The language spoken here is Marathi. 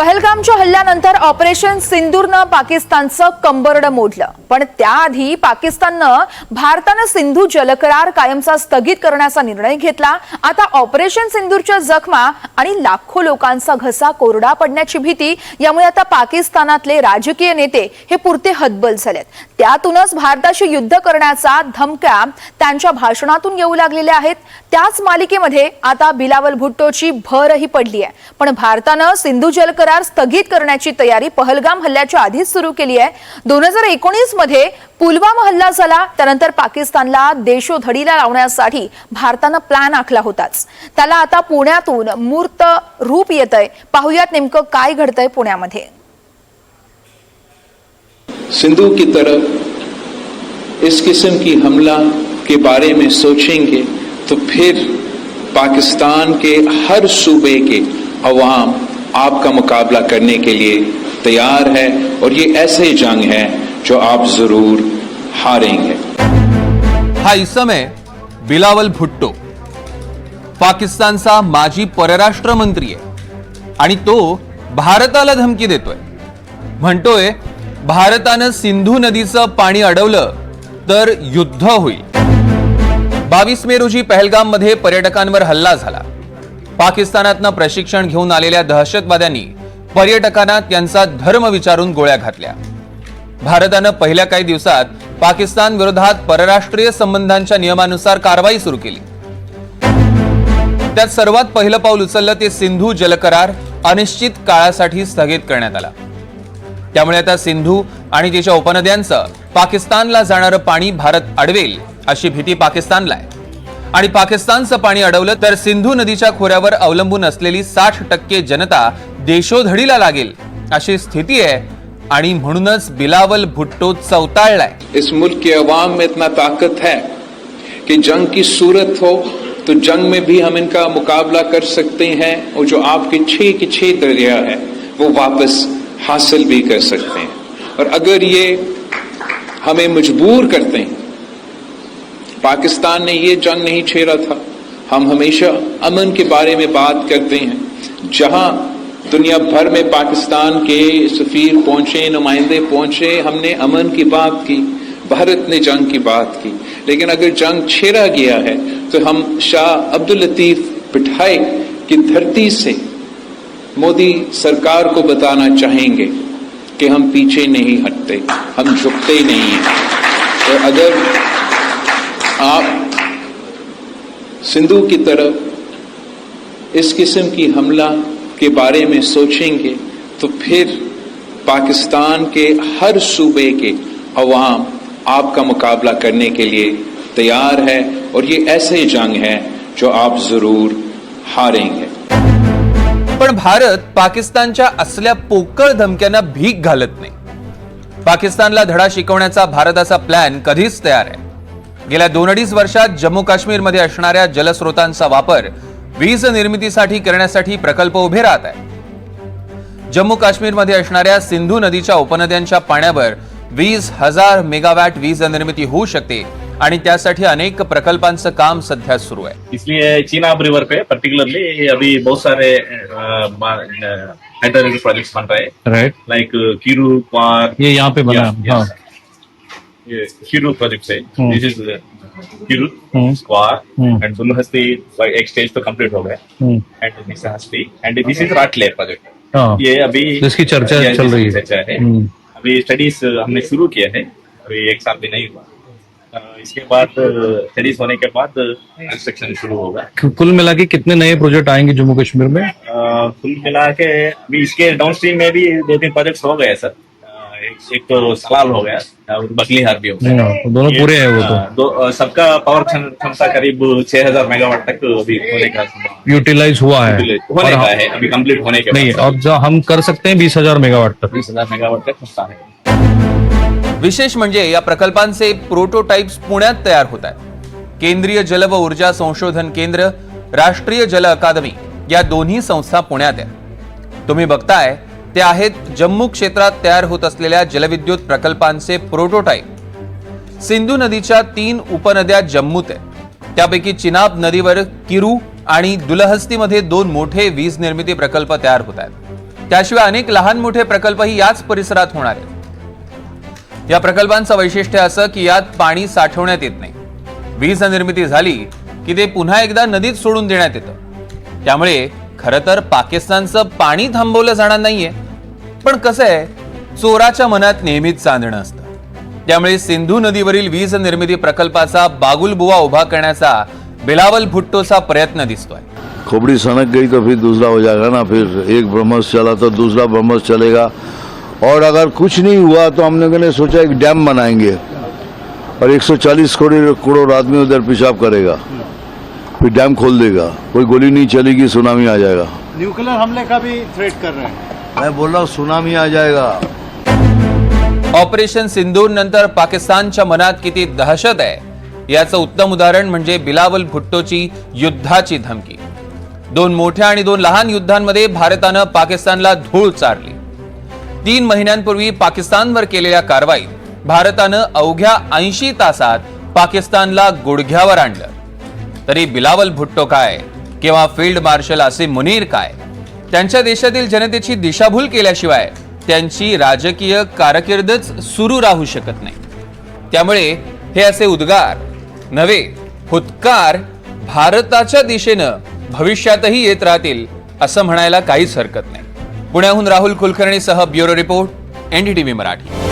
पहलगामच्या हल्ल्यानंतर ऑपरेशन सिंदूरनं पाकिस्तानचं कंबरड मोडलं. पण त्याआधी पाकिस्ताननं भारतानं सिंधू जलकरार कायमचा स्थगित करण्याचा निर्णय घेतला. आता ऑपरेशन सिंदूरच्या जखमा आणि लाखो लोकांचा घसा कोरडा पडण्याची भीती यामुळे आता पाकिस्तानातले राजकीय नेते हे पुरते हतबल झालेत. त्यातूनच भारताशी युद्ध करण्याचा धमक्या त्यांच्या भाषणातून येऊ लागलेल्या आहेत. त्याच मालिकेमध्ये आता बिलावल भुट्टोची भरही पडली आहे पण भारतानं सिंधू जलकरार करार स्थगित करण्याची तयारी पहलगाम हल्ल्याच्या आधीच सुरू केली आहे. दोन हजार एकोणीसमध्ये पुलवामा हल्ला झाला. त्यानंतर पाकिस्तानला देशोधडीला लावण्यासाठी भारतानं प्लॅन आखला होताच. त्याला आता पुण्यातून मूर्त रूप येत आहे पाहुयात नेमकं काय घडतंय पुण्यामध्ये. सिंधु की तरफ इस किस्म की हमला के बारे में सोचेंगे तो फिर पाकिस्तान के हर सूबे के अवाम आपका मुकाबला करने के लिए तैयार है और ये ऐसे जंग है जो आप जरूर हारेंगे। हा इस समय बिलावल भुट्टो पाकिस्तानचा माजी परराष्ट्र मंत्री आहे आणि तो भारताला धमकी देतोय. म्हणतोय भारतानं सिंधू नदीचं पाणी अडवलं तर युद्ध होईल. बावीस मे रोजी पहलगाममध्ये पर्यटकांवर हल्ला झाला. पाकिस्तानातनं प्रशिक्षण घेऊन आलेल्या दहशतवाद्यांनी पर्यटकांना त्यांचा धर्म विचारून गोळ्या घातल्या. भारतानं पहिल्या काही दिवसात पाकिस्तान विरोधात परराष्ट्रीय संबंधांच्या नियमानुसार कारवाई सुरू केली. त्यात सर्वात पहिलं पाऊल उचललं ते सिंधू जलकरार अनिश्चित काळासाठी स्थगित करण्यात आला. त्यामुळे आता सिंधू आणि तिच्या उपनद्यांचं पाकिस्तानला जाणारं पाणी भारत अडवेल अशी भीती पाकिस्तानला आहे. आणि पाकिस्तानचं पाणी अडवलं तर सिंधू नदीच्या खोऱ्यावर अवलंबून असलेली साठ टक्के जनता देशोधडीला लागेल अशी स्थिती आहे. आणि म्हणूनच बिलावल भुट्टो चौताळलाय. इस मुल्क के अवाम में इतना ताकत है कि जंग की सूरत हो तो जंग में भी हम इनका मुकाबला कर सकते हैं और जो आपके छे के छह दरिया है वो वापस हासिल भी कर सकते हैं। और अगर ये हमें मजबूर करते हैं पाकिस्तान ने ये जंग नहीं छेड़ा था। हम हमेशा अमन के बारे में बात करते हैं। जहाँ दुनिया भर में पाकिस्तान के सफीर पहुँचे, नुमाइंदे पहुँचे, हमने अमन की बात की, भारत ने जंग की बात की। लेकिन अगर जंग छेड़ा गया है तो हम शाह अब्दुल लतीफ पिठाई की धरती से मोदी सरकार को बताना चाहेंगे कि हम पीछे नहीं हटते, हम झुकते नहीं हैं। तो अगर आप सिंधु की तरफ इस किस्म की हमला के बारे में सोचेंगे तो फिर पाकिस्तान के हर सूबे के अवाम आपका मुकाबला करने के लिए तैयार है और ये ऐसे जंग है जो आप जरूर हारेंगे। पण भारत पाकिस्तानच्या असल्या पोकळ धमक्यांना भीक घालत नाही. पाकिस्तानला धडा शिकवण्याचा भारताचा प्लॅन कधीच तयार आहे. गेल्या दोन अडीच वर्षात जम्मू काश्मीरमध्ये असणाऱ्या जलस्रोतांचा वापर वीज निर्मितीसाठी करण्यासाठी प्रकल्प उभे राहत आहे जम्मू काश्मीरमध्ये असणाऱ्या सिंधू नदीच्या उपनद्यांच्या पाण्यावर वीस हजार मेगावॅट वीज निर्मिती होऊ शकते आणि त्यासाठी अनेक प्रकल्पांचं काम सध्या सुरू आहे. इसलिए चीनाब रिवर पे पर्टिकुलरली अभी बहुत सारे हाइड्रोलॉजी प्रोजेक्ट्स बन रहे हैं। राइट लाइक कीरू क्वार ये यहाँ पे बना है, हाँ। प्रोजेक्ट है हम्म। दिस इज़। क्वार हम्म। एंड दुलहस्ती एक स्टेज तो कंप्लीट हो गए हम्म, and this Hasti and this is Ratle project हाँ। ये अभी जिसकी चर्चा चल रही है। चर्चा है। हम्म। अभी स्टडीज़ हमने शुरू किया है। अभी एक साल भी नहीं हुआ। इसके बाद स्टडीज़ होने के बाद कंस्ट्रक्शन शुरू होगा। कुल मिला के कितने नए प्रोजेक्ट आएँगे जम्मू कश्मीर में? कुल मिला के अभी इसके डाउन स्ट्रीम में भी दो तीन प्रोजेक्ट्स हो गए सर एक, एक तो सलाल हो गया और बगलीहार भी हो गया। हाँ, तो दोनों पूरे हैं वो तो। दो अ, सबका पावर क्षमता करीब छह हज़ार मेगावाट तक अभी होने का यूटिलाइज हुआ है। होने का है। अभी कंप्लीट होने के नहीं अब जो हम कर सकते हैं बीस हज़ार मेगावाट तक। बीस हज़ार मेगावाट तक क्षमता है। विशेष म्हणजे या प्रकल्पांचे प्रोटोटाइप्स पुण्यात तयार होत आहेत. केंद्रीय जल व ऊर्जा संशोधन केंद्र राष्ट्रीय जल अकादमी या दोन्ही संस्था पुण्यात आहेत. तुम्ही बघताय ते आहेत. जम्मू क्षेत्रात तयार होत असलेल्या जलविद्युत प्रकल्पांचे प्रोटोटाईप सिंधू नदीच्या तीन उपनद्या जम्मूत आहेत. त्यापैकी चिनाब नदीवर किरू आणि दुलहस्तीमध्ये दोन मोठे वीज निर्मिती प्रकल्प तयार होत आहेत. त्याशिवाय अनेक लहान मोठे प्रकल्पही याच परिसरात होणार आहेत. या प्रकल्पांचं वैशिष्ट्य असं की यात पाणी साठवण्यात येत नाही. वीज निर्मिती झाली की ते पुन्हा एकदा नदीत सोडून देण्यात येतं. त्यामुळे खरं तर पाकिस्तानचं पाणी थांबवलं जाणार नाहीये. पण कसं आहे चोराच्या मनात नेहमीच चांदणं असतं. त्यामुळे सिंधू नदीवरील वीज निर्मिती प्रकल्पाचा बागुलबुवा उभा करण्याचा बिलावल भुट्टोचा प्रयत्न दिसतोय. खोपड़ी सनक गई तो फिर दूसरा हो जाएगा ना फिर एक ब्रह्मस चला तो दूसरा ब्रह्मस चलेगा। और अगर कुछ नहीं हुआ तो हमने ने सोचा एक डैम बनाएंगे। और 140 करोड़ करोड़ आदमी उधर पेशाब करेगा। फिर डैम खोल देगा। कोई गोली नहीं चलेगी सुनामी आ जाएगा। न्यूक्लियर हमले का भी थ्रेट कर रहे हैं। मैं बोल रहा हूँ सुनामी आ जाएगा। ऑपरेशन सिंदूर नंतर पाकिस्तानच्या मनात किती दहशत आहे? याचं उत्तम उदाहरण म्हणजे बिलावल भुट्टोची युद्धाची धमकी. दोन मोठ्या आणि दोन लहान युद्धांमध्ये भारतानं पाकिस्तानला धूळ चारली. तीन महिन्यांपूर्वी पाकिस्तानवर केलेल्या कारवाईत भारतानं अवघ्या ऐंशी तासात पाकिस्तानला गुडघ्यावर आणलं. तरी बिलावल भुट्टो काय किंवा फील्ड मार्शल असे मुनीर काय? त्यांच्या देशातील जनतेची दिशाभूल केल्याशिवाय त्यांची राजकीय कारकिर्दच सुरू राहू शकत नाही. त्यामुळे हे असे उद्गार नव्हे हुतकार भारताच्या दिशेनं भविष्यातही येत राहतील असं म्हणायला काहीच हरकत नाही. पुण्याहून राहुल कुलकर्णीसह ब्युरो रिपोर्ट एनडीटीव्ही मराठी.